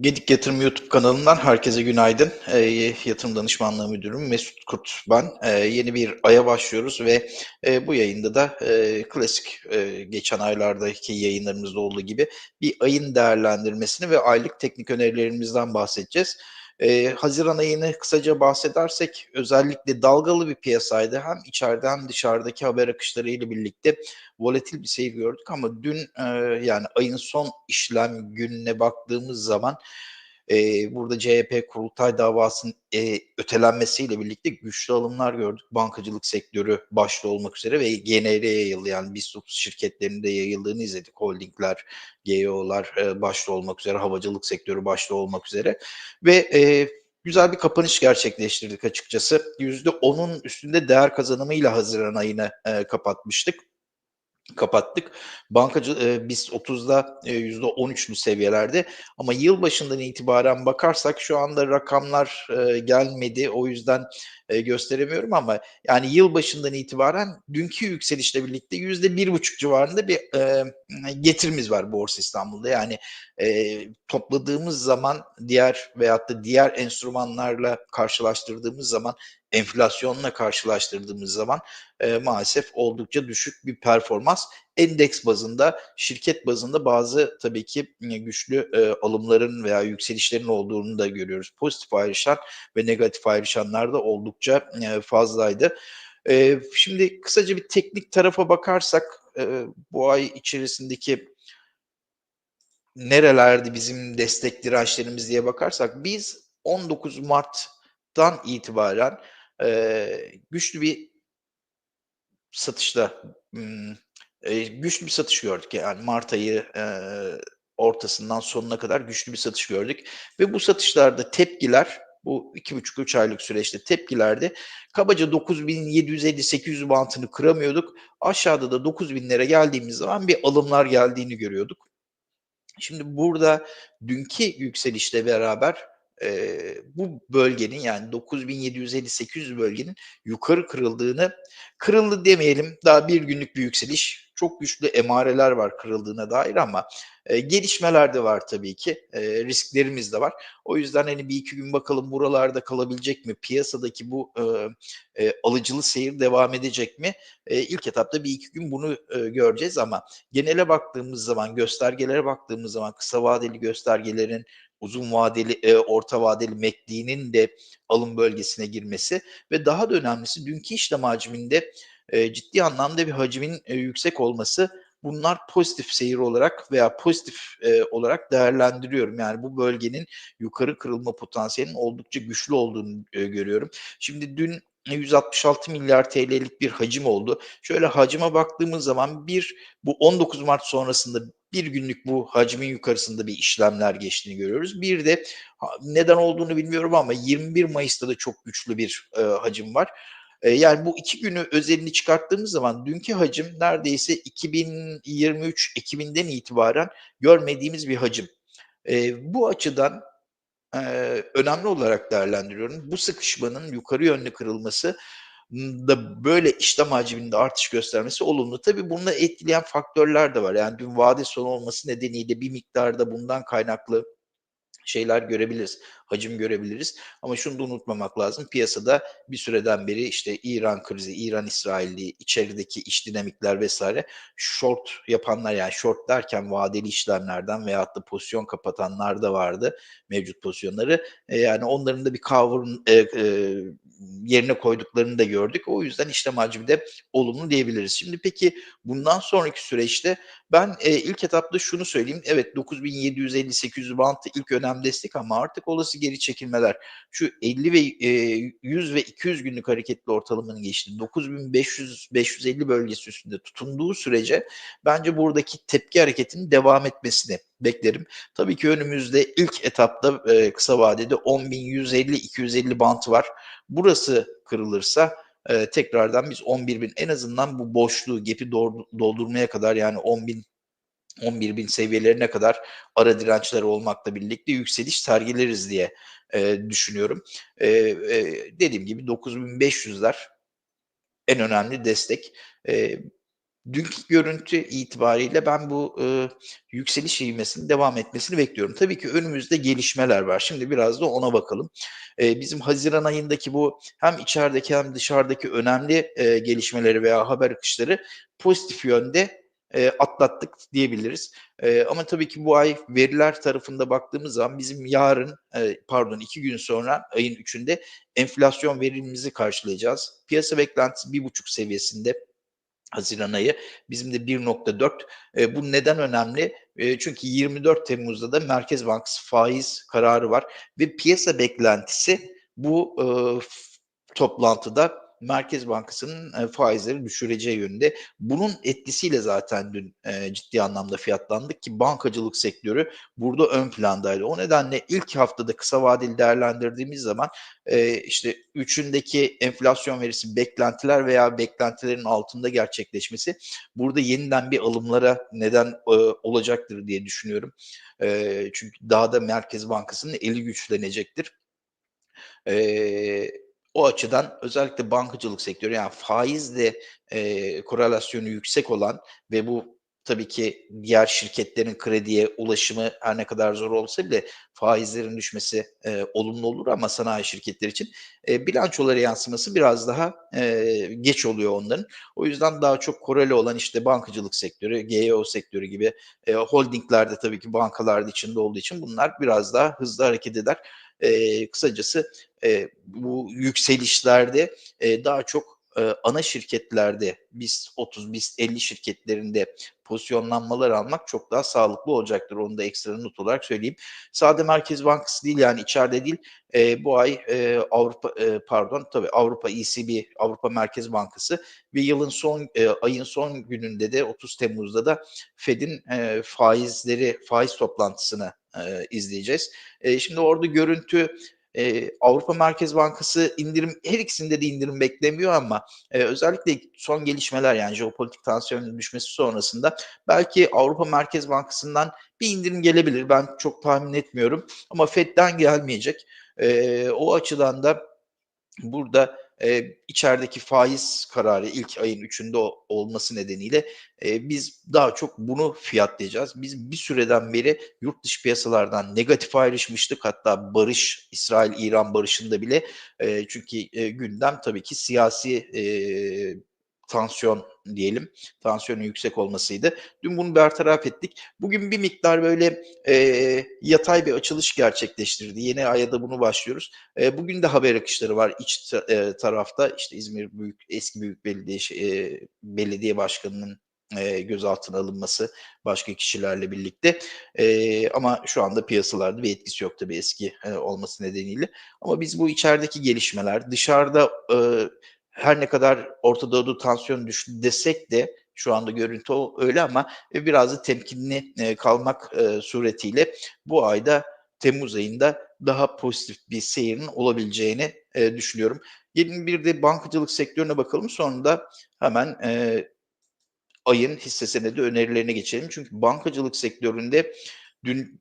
Gedik Yatırım YouTube kanalından herkese günaydın. E, Yatırım Danışmanlığı Müdürüm Mesut Kurt ben. E, yeni bir aya başlıyoruz ve e, bu yayında da e, klasik e, geçen aylardaki yayınlarımızda olduğu gibi bir ayın değerlendirmesini ve aylık teknik önerilerimizden bahsedeceğiz. E, Haziran ayını kısaca bahsedersek özellikle dalgalı bir piyasaydı. Hem içeride hem dışarıdaki haber akışları ile birlikte volatil bir seyir gördük ama dün e, yani ayın son işlem gününe baktığımız zaman e, burada CHP kurultay davasının e, ötelenmesiyle birlikte güçlü alımlar gördük. Bankacılık sektörü başta olmak üzere ve genele yayıldı. BIST şirketlerinde yayıldığını izledik. Holdingler, GEO'lar e, başta olmak üzere, havacılık sektörü başta olmak üzere. Ve e, güzel bir kapanış gerçekleştirdik açıkçası. %10'un üstünde değer kazanımıyla Haziran ayını e, kapatmıştık kapattık. Bankacı e, biz 30'da e, %13'lü seviyelerde ama yıl başından itibaren bakarsak şu anda rakamlar e, gelmedi. O yüzden e, gösteremiyorum ama yani yıl başından itibaren dünkü yükselişle birlikte yüzde bir buçuk civarında bir e, getirimiz var Borsa İstanbul'da. Yani e, topladığımız zaman diğer veyahut da diğer enstrümanlarla karşılaştırdığımız zaman enflasyonla karşılaştırdığımız zaman e, maalesef oldukça düşük bir performans. Endeks bazında, şirket bazında bazı tabii ki güçlü e, alımların veya yükselişlerin olduğunu da görüyoruz. Pozitif ayrışan ve negatif ayrışanlar da oldukça e, fazlaydı. E, şimdi kısaca bir teknik tarafa bakarsak e, bu ay içerisindeki nerelerde bizim destek dirençlerimiz diye bakarsak biz 19 Mart'tan itibaren e, güçlü bir satışta e, güçlü bir satış gördük. Yani Mart ayı e, ortasından sonuna kadar güçlü bir satış gördük. Ve bu satışlarda tepkiler bu 2,5-3 aylık süreçte tepkilerde kabaca 9750-800 bantını kıramıyorduk. Aşağıda da 9000'lere geldiğimiz zaman bir alımlar geldiğini görüyorduk. Şimdi burada dünkü yükselişle beraber e, bu bölgenin yani 9750-800 bölgenin yukarı kırıldığını kırıldı demeyelim daha bir günlük bir yükseliş çok güçlü emareler var kırıldığına dair ama e, gelişmeler de var tabii ki e, risklerimiz de var. O yüzden hani bir iki gün bakalım buralarda kalabilecek mi piyasadaki bu e, e, alıcılı seyir devam edecek mi? E, ilk etapta bir iki gün bunu e, göreceğiz ama genele baktığımız zaman göstergelere baktığımız zaman kısa vadeli göstergelerin uzun vadeli, e, orta vadeli MACD'nin de alım bölgesine girmesi ve daha da önemlisi dünkü işlem hacminde e, ciddi anlamda bir hacmin e, yüksek olması bunlar pozitif seyir olarak veya pozitif e, olarak değerlendiriyorum. Yani bu bölgenin yukarı kırılma potansiyelinin oldukça güçlü olduğunu e, görüyorum. Şimdi dün 166 milyar TL'lik bir hacim oldu. Şöyle hacime baktığımız zaman bir bu 19 Mart sonrasında bir günlük bu hacmin yukarısında bir işlemler geçtiğini görüyoruz. Bir de neden olduğunu bilmiyorum ama 21 Mayıs'ta da çok güçlü bir e, hacim var. E, yani bu iki günü özelini çıkarttığımız zaman dünkü hacim neredeyse 2023 Ekim'inden itibaren görmediğimiz bir hacim. E, bu açıdan e, önemli olarak değerlendiriyorum. Bu sıkışmanın yukarı yönlü kırılması da böyle işlem hacminde artış göstermesi olumlu. Tabii bunu etkileyen faktörler de var. Yani dün vade sonu olması nedeniyle bir miktarda bundan kaynaklı şeyler görebiliriz, hacim görebiliriz. Ama şunu da unutmamak lazım. Piyasada bir süreden beri işte İran krizi, İran İsrail'i, içerideki iş dinamikler vesaire short yapanlar yani short derken vadeli işlemlerden veyahut da pozisyon kapatanlar da vardı mevcut pozisyonları. E, yani onların da bir cover'ın e, e, yerine koyduklarını da gördük. O yüzden işlem hacmi de olumlu diyebiliriz. Şimdi peki bundan sonraki süreçte ben e, ilk etapta şunu söyleyeyim. Evet 9750-800 bantı ilk önem destek ama artık olası geri çekilmeler şu 50 ve e, 100 ve 200 günlük hareketli ortalamanın geçti. 9500-550 bölgesi üstünde tutunduğu sürece bence buradaki tepki hareketinin devam etmesini beklerim. Tabii ki önümüzde ilk etapta e, kısa vadede 10.150-250 bant var. Burası kırılırsa e, tekrardan biz 11 bin en azından bu boşluğu gap'i doldurmaya kadar yani 10 bin 11 bin seviyelerine kadar ara dirençler olmakla birlikte yükseliş sergileriz diye e, düşünüyorum. E, e, dediğim gibi 9500'ler en önemli destek. E, dünkü görüntü itibariyle ben bu, ııı, yükseliş ivmesinin devam etmesini bekliyorum. Tabii ki önümüzde gelişmeler var. Şimdi biraz da ona bakalım. Eee, bizim haziran ayındaki bu hem içerideki hem dışarıdaki önemli, eee, gelişmeleri veya haber akışları pozitif yönde, eee, atlattık diyebiliriz. Eee, ama tabii ki bu ay veriler tarafında baktığımız zaman bizim yarın, eee, pardon 2 gün sonra ayın 3'ünde enflasyon verimimizi karşılayacağız. Piyasa beklentisi 1.5 seviyesinde haziran ayı. Bizim de 1.4. Eee, bu neden önemli? Çünkü 24 Temmuz'da da Merkez Bankası faiz kararı var ve piyasa beklentisi bu, toplantıda Merkez Bankası'nın, eee, faizleri düşüreceği yönünde. Bunun etkisiyle zaten dün, eee, ciddi anlamda fiyatlandık ki bankacılık sektörü burada ön plandaydı. O nedenle ilk haftada kısa vadeli değerlendirdiğimiz zaman, eee, işte 3'ündeki enflasyon verisi beklentiler veya beklentilerin altında gerçekleşmesi burada yeniden bir alımlara neden, olacaktır diye düşünüyorum. Çünkü daha da Merkez Bankası'nın eli güçlenecektir. Eee, o açıdan özellikle bankacılık sektörü yani faizle, eee, korelasyonu yüksek olan ve bu tabii ki diğer şirketlerin krediye ulaşımı her ne kadar zor olsa bile faizlerin düşmesi, eee, olumlu olur ama sanayi şirketleri için, eee, bilançolara yansıması biraz daha, eee, geç oluyor onların. O yüzden daha çok koreli olan işte bankacılık sektörü, GEO sektörü gibi, eee, holdingler de tabii ki bankalar da içinde olduğu için bunlar biraz daha hızlı hareket eder. Eee, kısacası, eee, bu yükselişlerde, eee, daha çok, eee, ana şirketlerde BIST 30, BIST 50 şirketlerinde pozisyonlanmalar almak çok daha sağlıklı olacaktır. Onu da ekstra not olarak söyleyeyim. Sadece Merkez Bankası değil, yani içeride değil, eee, bu ay, eee, Avrupa, eee, pardon, tabii Avrupa ECB, Avrupa Merkez Bankası ve yılın son, eee, ayın son gününde de 30 Temmuz'da da Fed'in, eee, faizleri, faiz toplantısını, eee, izleyeceğiz. Eee, şimdi orada görüntü, eee, Avrupa Merkez Bankası indirim her ikisinde de indirim beklemiyor ama, eee, özellikle son gelişmeler yani jeopolitik tansiyonun düşmesi sonrasında belki Avrupa Merkez Bankası'ndan bir indirim gelebilir. Ben çok tahmin etmiyorum ama Fed'den gelmeyecek. Eee, o açıdan da burada, eee, içerideki faiz kararı ilk ayın 3'ünde o olması nedeniyle, eee, biz daha çok bunu fiyatlayacağız. Biz bir süreden beri yurt dışı piyasalardan negatif ayrışmıştık. Hatta barış, İsrail-İran barışında bile, eee, çünkü, eee, gündem tabii ki siyasi, eee, tansiyon diyelim, tansiyonun yüksek olmasıydı. Dün bunu bertaraf ettik. Bugün bir miktar böyle, eee, yatay bir açılış gerçekleştirdi. Yeni aya da bunu başlıyoruz. Eee, bugün de haber akışları var iç ta eee, tarafta. İşte İzmir büyük eski büyük belediye eee, belediye başkanının, eee, gözaltına alınması başka kişilerle birlikte. Eee, ama şu anda piyasalarda bir etkisi yok tabii eski, eee, olması nedeniyle. Ama biz bu içerideki gelişmeler, dışarıda, ııı, her ne kadar Orta Doğu'da tansiyon düştü desek de şu anda görüntü öyle ama, eee, biraz da temkinli, eee, kalmak, eee, suretiyle bu ayda temmuz ayında daha pozitif bir seyrin olabileceğini, düşünüyorum. Gelin bir de bankacılık sektörüne bakalım sonra da hemen, ayın hisse senedi önerilerine geçelim. Çünkü bankacılık sektöründe dün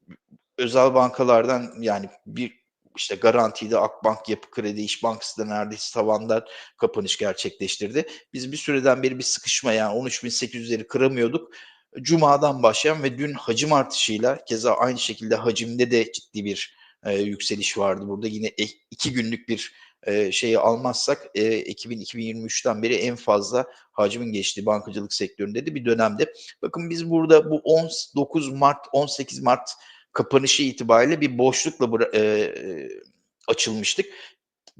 özel bankalardan yani bir işte Garanti'de, Akbank, Yapı Kredi, İş Bankası da neredeyse tavandan kapanış gerçekleştirdi. Biz bir süreden beri bir sıkışma yani 13.800'leri kıramıyorduk. Cuma'dan başlayan ve dün hacim artışıyla keza aynı şekilde hacimde de ciddi bir, eee, yükseliş vardı. Burada yine eh 2 günlük bir, eee, şeyi almazsak, eee, 2000-2023'ten beri en fazla hacmin geçtiği bankacılık sektöründe de bir dönemdi. Bakın biz burada bu ons dokuz Mart, 18 Mart kapanışı itibariyle bir boşlukla bıra eee, açılmıştık.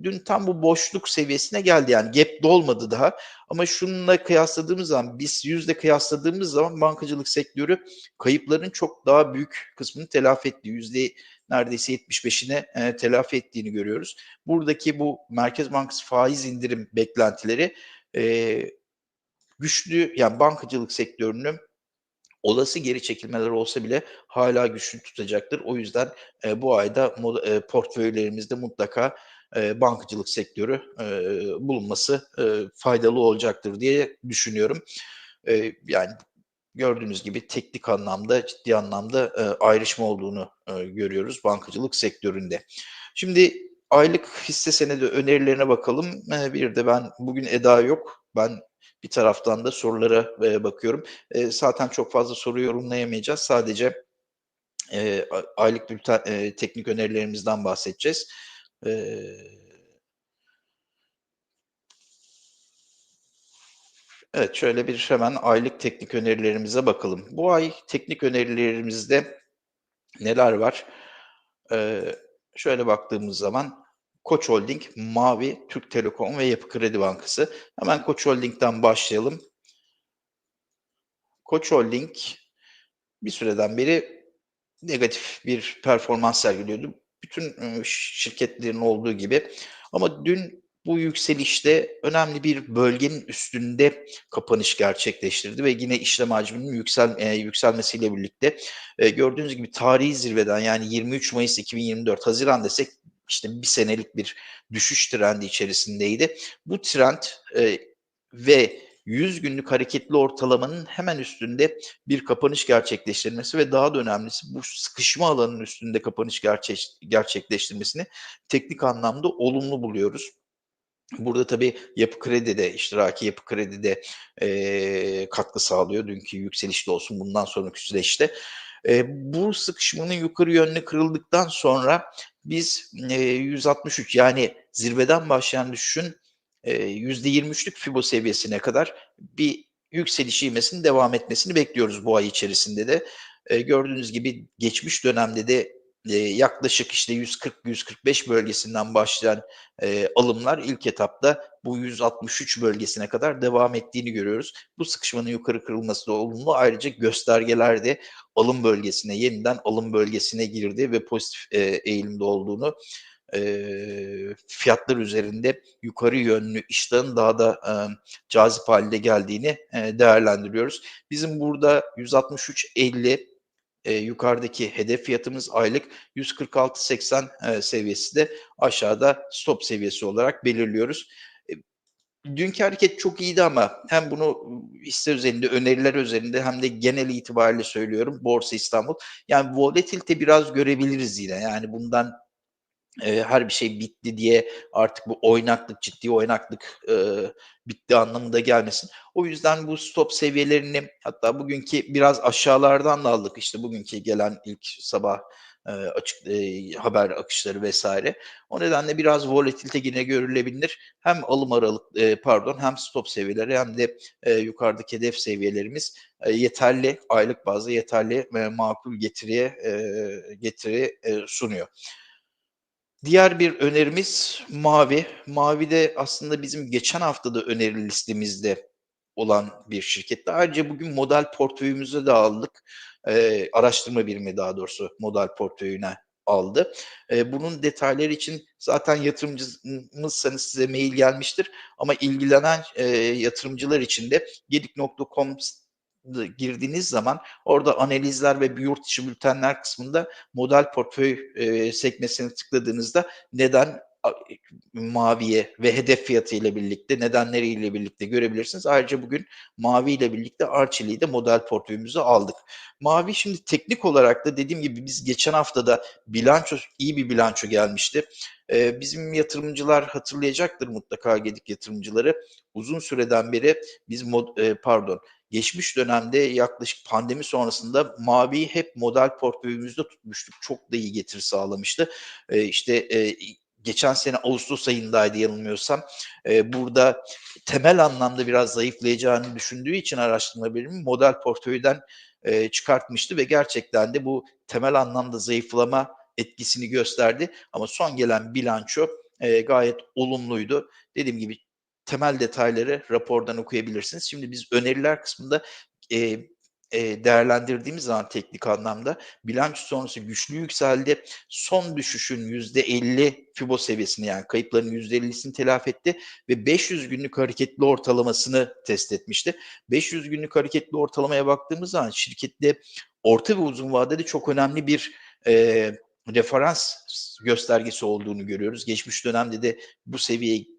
Dün tam bu boşluk seviyesine geldi yani gap dolmadı daha ama şununla kıyasladığımız zaman, BIST 100'le kıyasladığımız zaman bankacılık sektörü kayıpların çok daha büyük kısmını telafi etti. Yüzde neredeyse 75'ine, eee, telafi ettiğini görüyoruz. Buradaki bu Merkez Bankası faiz indirim beklentileri, eee, güçlü yani bankacılık sektörünü olası geri çekilmeler olsa bile hâlâ güçlü tutacaktır. O yüzden, eee, bu ayda eee, portföylerimizde mutlaka, eee, bankacılık sektörü, eee, bulunması, eee, faydalı olacaktır diye düşünüyorum. Eee, yani gördüğünüz gibi teknik anlamda, ciddi anlamda, eee, ayrışma olduğunu, eee, görüyoruz bankacılık sektöründe. Şimdi aylık hisse senedi önerilerine bakalım. Eee, bir de ben bugün Eda yok. Ben Bir taraftan da sorulara, eee, bakıyorum. Eee, zaten çok fazla soru yorumlayamayacağız. Sadece, a aylık bülten, teknik önerilerimizden bahsedeceğiz. Evet, şöyle bir hemen aylık teknik önerilerimize bakalım. Bu ay teknik önerilerimizde neler var? Eee, şöyle baktığımız zaman Koç Holding, Mavi, Türk Telekom ve Yapı Kredi Bankası. Hemen Koç Holding'den başlayalım. Koç Holding bir süreden beri negatif bir performans sergiliyordu. Bütün ııı, şirketlerin olduğu gibi. Ama dün bu yükselişte önemli bir bölgenin üstünde kapanış gerçekleştirdi ve yine işlem hacminin yüksel eee, yükselmesiyle birlikte, eee, gördüğünüz gibi tarihi zirveden yani 23 Mayıs 2024, haziran desek işte 1 senelik bir düşüş trendi içerisindeydi. Bu trend, eee, ve 100 günlük hareketli ortalamanın hemen üstünde bir kapanış gerçekleştirmesi ve daha da önemlisi bu sıkışma alanının üstünde kapanış gerçekleştirmesini teknik anlamda olumlu buluyoruz. Burada tabii Yapı Kredi de, iştiraki Yapı Kredi de, eee, katkı sağlıyor dünkü yükselişte olsun, bundan sonraki süreçte. Eee, bu sıkışmanın yukarı yönlü kırıldıktan sonra biz, eee, 163 yani zirveden başlayan düşüşün, eee, %23'lük fibo seviyesine kadar bir yükseliş ivmesinin devam etmesini bekliyoruz bu ay içerisinde de. Eee, gördüğünüz gibi geçmiş dönemde de, eee, yaklaşık işte 140-145 bölgesinden başlayan, eee, alımlar ilk etapta bu 163 bölgesine kadar devam ettiğini görüyoruz. Bu sıkışmanın yukarı kırılması da olumlu. Ayrıca göstergeler de alım bölgesine, yeniden alım bölgesine girdi ve pozitif, eee, eğilimde olduğunu, eee, fiyatlar üzerinde yukarı yönlü iştahın daha da, emm, cazip hâle geldiğini, eee, değerlendiriyoruz. Bizim burada 163.50 eee, yukarıdaki hedef fiyatımız aylık 146.80 eee, seviyesi de aşağıda stop seviyesi olarak belirliyoruz. Eee, dünkü hareket çok iyiydi ama hem bunu hisse özelinde, öneriler özelinde hem de genel itibariyle söylüyorum Borsa İstanbul. Yani volatilite biraz görebiliriz yine. Yani bundan, eee, her bir şey bitti diye artık bu oynaklık, ciddi oynaklık, ııı, bitti anlamında gelmesin. O yüzden bu stop seviyelerini hatta bugünkü biraz aşağılardan da aldık. İşte bugünkü gelen ilk sabah, açık eee, haber akışları vs. O nedenle biraz volatilite yine görülebilir. Hem alım aralık eee, pardon hem stop seviyeleri hem de, eee, yukarıdaki hedef seviyelerimiz, eee, yeterli, aylık bazda yeterli ve makul getiriye, eee, getiri, eee, sunuyor. Diğer bir önerimiz Mavi. Mavi de aslında bizim geçen hafta da öneri listemizde olan bir şirketti. Ayrıca bugün model portföyümüze de aldık. Eee, araştırma birimi daha doğrusu model portföyüne aldı. Eee, bunun detayları için zaten yatırımcımızsanız size mail gelmiştir ama ilgilenen, eee, yatırımcılar için de gedik.com girdiğiniz zaman orada analizler ve yurt dışı bültenler kısmında model portföy, eee, sekmesine tıkladığınızda neden Mavi'ye ve hedef fiyatıyla birlikte nedenleriyle birlikte görebilirsiniz. Ayrıca bugün Mavi ile birlikte Arçelik'i de model portföyümüze aldık. Mavi şimdi teknik olarak da dediğim gibi biz geçen hafta da bilanço iyi bir bilanço gelmişti. Eee, bizim yatırımcılar hatırlayacaktır mutlaka Gedik yatırımcıları. Uzun süreden beri biz mod eee, pardon, geçmiş dönemde yaklaşık pandemi sonrasında Mavi'yi hep model portföyümüzde tutmuştuk. Çok da iyi getiri sağlamıştı. Eee, işte, i geçen sene ağustos ayındaydı yanılmıyorsam. Eee, burada temel anlamda biraz zayıflayacağını düşündüğü için araştırma model portföyden, eee, çıkartmıştı ve gerçekten de bu temel anlamda zayıflama etkisini gösterdi. Ama son gelen bilanço, eee, gayet olumluydu. Dediğim gibi temel detayları rapordan okuyabilirsiniz. Şimdi biz öneriler kısmında, eee, eee, değerlendirdiğimiz zaman teknik anlamda bilanço sonrası güçlü yükseldi. Son düşüşün %50 fibo seviyesini yani kayıpların %50'sini telafi etti ve 500 günlük hareketli ortalamasını test etmişti. 500 günlük hareketli ortalamaya baktığımız zaman şirkette orta ve uzun vadede çok önemli bir, eee, referans göstergesi olduğunu görüyoruz. Geçmiş dönemde de bu seviyeyi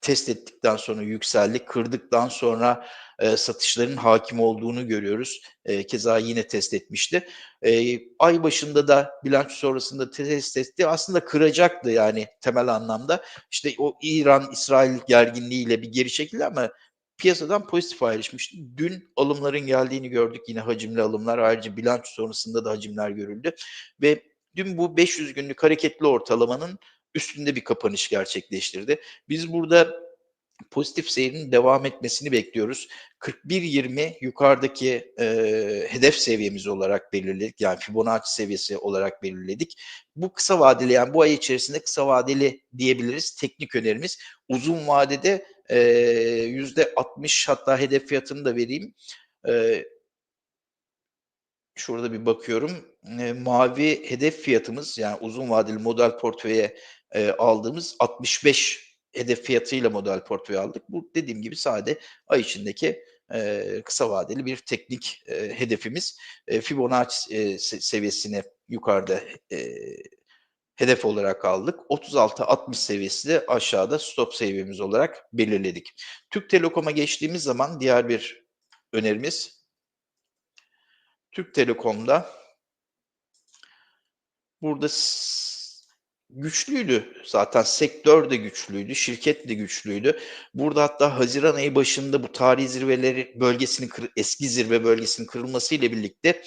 test ettikten sonra yükseldi. Kırdıktan sonra, eee, satışların hâkim olduğunu görüyoruz. Eee, keza yine test etmişti. Eee, ay başında da bilanço sonrasında test etti. Aslında kıracaktı yani temel anlamda. İşte o İran-İsrail gerginliğiyle bir geri çekildi ama piyasadan pozitif ayrışmıştı. Dün alımların geldiğini gördük. Yine hacimli alımlar. Ayrıca bilanço sonrasında da hacimler görüldü ve dün bu 500 günlük hareketli ortalamanın üstünde bir kapanış gerçekleştirdi. Biz burada pozitif seyrin devam etmesini bekliyoruz. 41.20 yukarıdaki e, hedef seviyemiz olarak belirledik. Yani Fibonacci seviyesi olarak belirledik. Bu kısa vadeli yani bu ay içerisinde kısa vadeli diyebiliriz. Teknik önerimiz. Uzun vadede e, %60 hatta hedef fiyatını da vereyim. E, şurada bir bakıyorum. E, mavi hedef fiyatımız yani uzun vadeli model portföye e, aldığımız 65 hedef fiyatıyla model portföy aldık. Bu dediğim gibi sade ay içindeki e, kısa vadeli bir teknik e, hedefimiz. E, Fibonacci e, seviyesini yukarıda e, hedef olarak aldık. 36-60 seviyesi de aşağıda stop seviyemiz olarak belirledik. Türk Telekom'a geçtiğimiz zaman diğer bir önerimiz Türk Telekom'da burada güçlüydü. Zaten sektör de güçlüydü, şirket de güçlüydü. Burada hatta Haziran ayı başında bu tarihi zirveleri bölgesinin eski zirve bölgesinin kırılması ile birlikte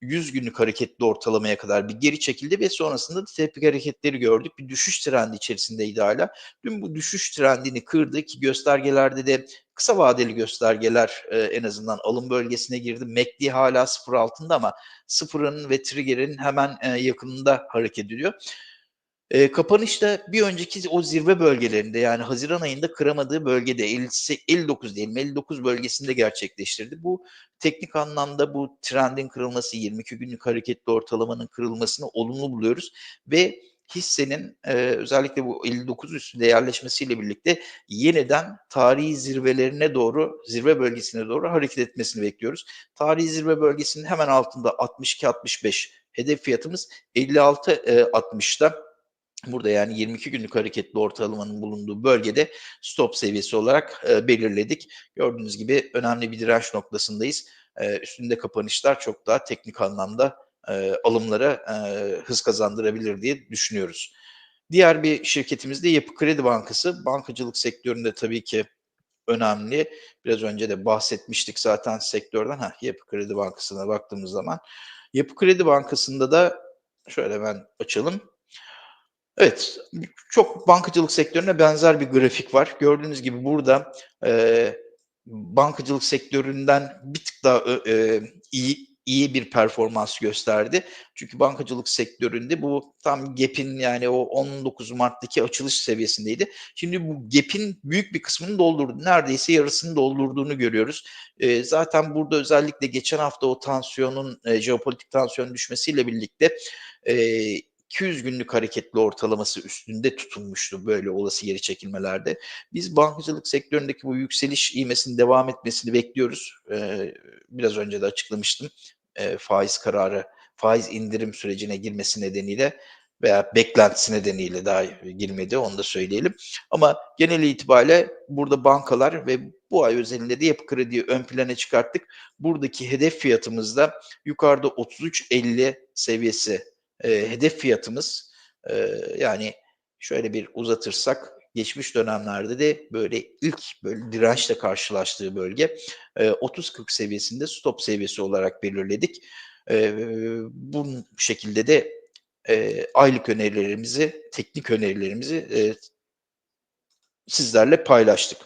100 günlük hareketli ortalamaya kadar bir geri çekildi ve sonrasında da tepki hareketleri gördük. Bir düşüş trendi içerisindeydi hala. Dün bu düşüş trendini kırdı ki göstergelerde de kısa vadeli göstergeler e, en azından alım bölgesine girdi. MACD hala sıfır altında ama sıfırın ve trigger'in hemen e, yakınında hareket ediyor. E, kapanışta bir önceki o zirve bölgelerinde yani Haziran ayında kıramadığı bölgede 50, 59 diyelim 59 bölgesinde gerçekleştirdi. Bu teknik anlamda bu trendin kırılması 22 günlük hareketli ortalamanın kırılmasını olumlu buluyoruz ve hissenin e, özellikle bu 59 üstünde yerleşmesiyle birlikte yeniden tarihi zirvelerine doğru, zirve bölgesine doğru hareket etmesini bekliyoruz. Tarihi zirve bölgesinin hemen altında 62-65 hedef fiyatımız 56-60'da Burada yani 22 günlük hareketli ortalamanın bulunduğu bölgede stop seviyesi olarak e, belirledik. Gördüğünüz gibi önemli bir direnç noktasındayız. E, üstünde kapanışlar çok daha teknik anlamda e, alımlara e, hız kazandırabilir diye düşünüyoruz. Diğer bir şirketimiz de Yapı Kredi Bankası. Bankacılık sektöründe tabii ki önemli. Biraz önce de bahsetmiştik zaten sektörden. Ha, Yapı Kredi Bankası'na baktığımız zaman. Yapı Kredi Bankası'nda da şöyle ben açalım. Evet, çok bankacılık sektörüne benzer bir grafik var. Gördüğünüz gibi burada e, bankacılık sektöründen bir tık daha e, iyi iyi bir performans gösterdi. Çünkü bankacılık sektöründe bu tam gap'in yani o 19 Mart'taki açılış seviyesindeydi. Şimdi bu gap'in büyük bir kısmını doldurdu. Neredeyse yarısını doldurduğunu görüyoruz. E, zaten burada özellikle geçen hafta o tansiyonun, e, jeopolitik tansiyonun düşmesiyle birlikte e, 200 günlük hareketli ortalaması üstünde tutunmuştu böyle olası geri çekilmelerde. Biz bankacılık sektöründeki bu yükseliş ivmesinin devam etmesini bekliyoruz. Ee, biraz önce de açıklamıştım. Ee, faiz kararı, faiz indirim sürecine girmesi nedeniyle veya beklentisi nedeniyle daha girmedi onu da söyleyelim. Ama genel itibariyle burada bankalar ve bu ay özelinde de yapı krediyi ön plana çıkarttık. Buradaki hedef fiyatımızda yukarıda 33.50 seviyesi e, hedef fiyatımız e, yani şöyle bir uzatırsak geçmiş dönemlerde de böyle ilk böyle dirençle karşılaştığı bölge e, 30-40 seviyesinde stop seviyesi olarak belirledik. E, bu şekilde de e, aylık önerilerimizi, teknik önerilerimizi e, sizlerle paylaştık.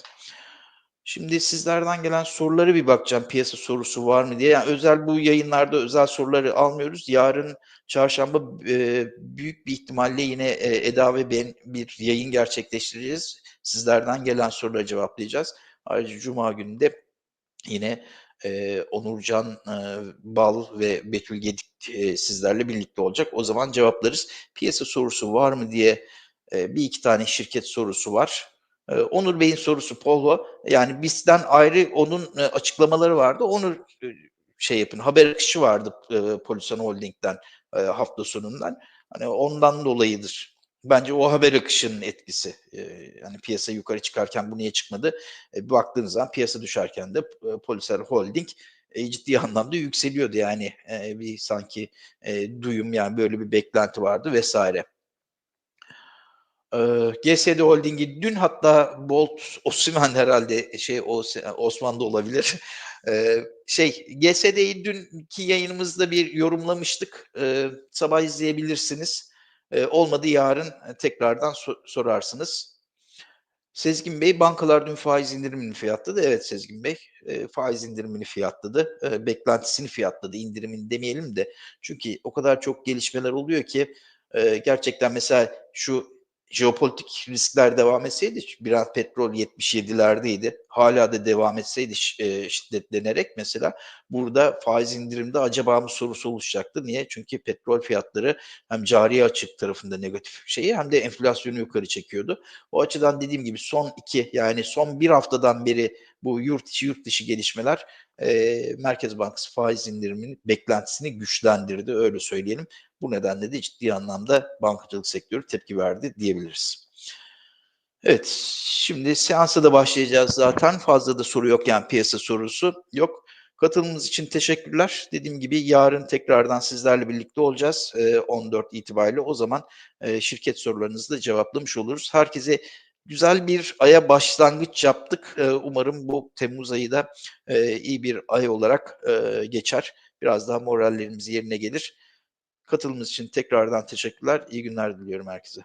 Şimdi sizlerden gelen soruları bir bakacağım piyasa sorusu var mı diye. Yani özel bu yayınlarda özel soruları almıyoruz. Yarın çarşamba e, büyük bir ihtimalle yine e, Eda ve ben bir yayın gerçekleştireceğiz. Sizlerden gelen soruları cevaplayacağız. Ayrıca Cuma günü de yine e, Onurcan e, Bal ve Betül Gedik e, sizlerle birlikte olacak. O zaman cevaplarız. Piyasa sorusu var mı diye e, bir iki tane şirket sorusu var. Ee, Onur Bey'in sorusu Polvo. Yani bizden ayrı onun e, açıklamaları vardı. Onur e, şey yapın haber akışı vardı e, Polisan Holding'den e, hafta sonundan. Hani ondan dolayıdır. Bence o haber akışının etkisi. Yani piyasa yukarı çıkarken bu niye çıkmadı? E, baktığınız zaman piyasa düşerken de e, Holding ciddi anlamda yükseliyordu yani bir sanki duyum yani böyle bir beklenti vardı vesaire. Eee, GSD Holding'i dün hatta Bolt Osimhen herhalde şey Os Osman da olabilir. Eee, şey GSD'yi dünkü yayınımızda bir yorumlamıştık. Eee, sabah izleyebilirsiniz. Eee, olmadı yarın tekrardan so sorarsınız. Sezgin Bey, bankalar dün faiz indirimini fiyatladı. Evet Sezgin Bey, eee, faiz indirimini fiyatladı. Eee, beklentisini fiyatladı, indirimini demeyelim de. Çünkü o kadar çok gelişmeler oluyor ki, gerçekten mesela şu jeopolitik riskler devam etseydi, Brent petrol 77'lerdeydi. Hâlâ da devam etseydi eee, şiddetlenerek mesela burada faiz indiriminde acaba mı sorusu oluşacaktı. Niye? Çünkü petrol fiyatları hem cari açık tarafında negatif şeyi hem de enflasyonu yukarı çekiyordu. O açıdan dediğim gibi son 2 yani son 1 haftadan beri bu yurt içi, yurt dışı gelişmeler, eee, Merkez Bankası faiz indiriminin beklentisini güçlendirdi, öyle söyleyelim. Bu nedenle de ciddi anlamda bankacılık sektörü tepki verdi diyebiliriz. Evet, şimdi seansa da başlayacağız zaten. Fazla da soru yok yani piyasa sorusu yok. Katılımınız için teşekkürler. Dediğim gibi yarın tekrardan sizlerle birlikte olacağız, eee, 14 itibariyle. O zaman, eee, şirket sorularınızı da cevaplamış oluruz. Herkese güzel bir aya başlangıç yaptık. Eee, umarım bu temmuz ayı da, eee, iyi bir ay olarak, eee, geçer. Biraz daha morallerimiz yerine gelir. Katılımınız için tekrardan teşekkürler. İyi günler diliyorum herkese.